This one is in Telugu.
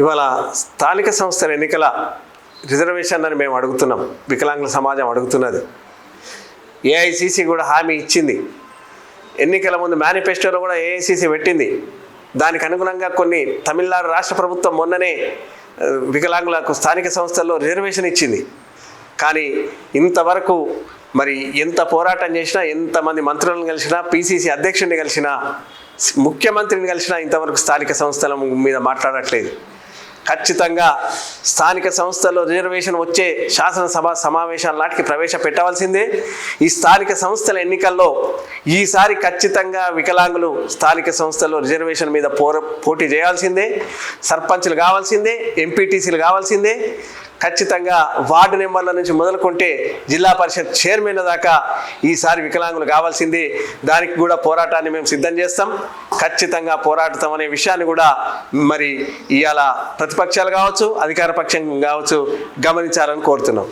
ఇవాళ స్థానిక సంస్థల ఎన్నికల రిజర్వేషన్ అని మేము అడుగుతున్నాం. వికలాంగుల సమాజం అడుగుతున్నది. ఏఐసిసి కూడా హామీ ఇచ్చింది. ఎన్నికల ముందు మేనిఫెస్టోలో కూడా ఏఐసిసి పెట్టింది. దానికి అనుగుణంగా కొన్ని తమిళనాడు రాష్ట్ర ప్రభుత్వం మొన్ననే వికలాంగులకు స్థానిక సంస్థల్లో రిజర్వేషన్ ఇచ్చింది. కానీ ఇంతవరకు మరి ఎంత పోరాటం చేసినా ఎంతమంది మంత్రులను కలిసినా పిసిసి అధ్యక్షుడిని కలిసినా ముఖ్యమంత్రిని కలిసినా ఇంతవరకు స్థానిక సంస్థల మీద మాట్లాడట్లేదు. ఖచ్చితంగా స్థానిక సంస్థల్లో రిజర్వేషన్ వచ్చే శాసనసభ సమావేశాల నాటికి ప్రవేశపెట్టవలసిందే. ఈ స్థానిక సంస్థల ఎన్నికల్లో ఈసారి ఖచ్చితంగా వికలాంగులు స్థానిక సంస్థల్లో రిజర్వేషన్ మీద పోర పోటీ చేయాల్సిందే. సర్పంచ్లు కావాల్సిందే ఎంపీటీసీలు కావాల్సిందే. ఖచ్చితంగా వార్డు నెంబర్ల నుంచి మొదలుకుంటే జిల్లా పరిషత్ చైర్మన్ దాకా ఈసారి వికలాంగులు కావాల్సింది. దానికి కూడా పోరాటాన్ని మేము సిద్ధం చేస్తాం. ఖచ్చితంగా పోరాడతాం అనే విషయాన్ని కూడా మరి ఇవాళ ప్రతిపక్షాలు కావచ్చు అధికార పక్షం కావచ్చు గమనించాలని కోరుతున్నాం.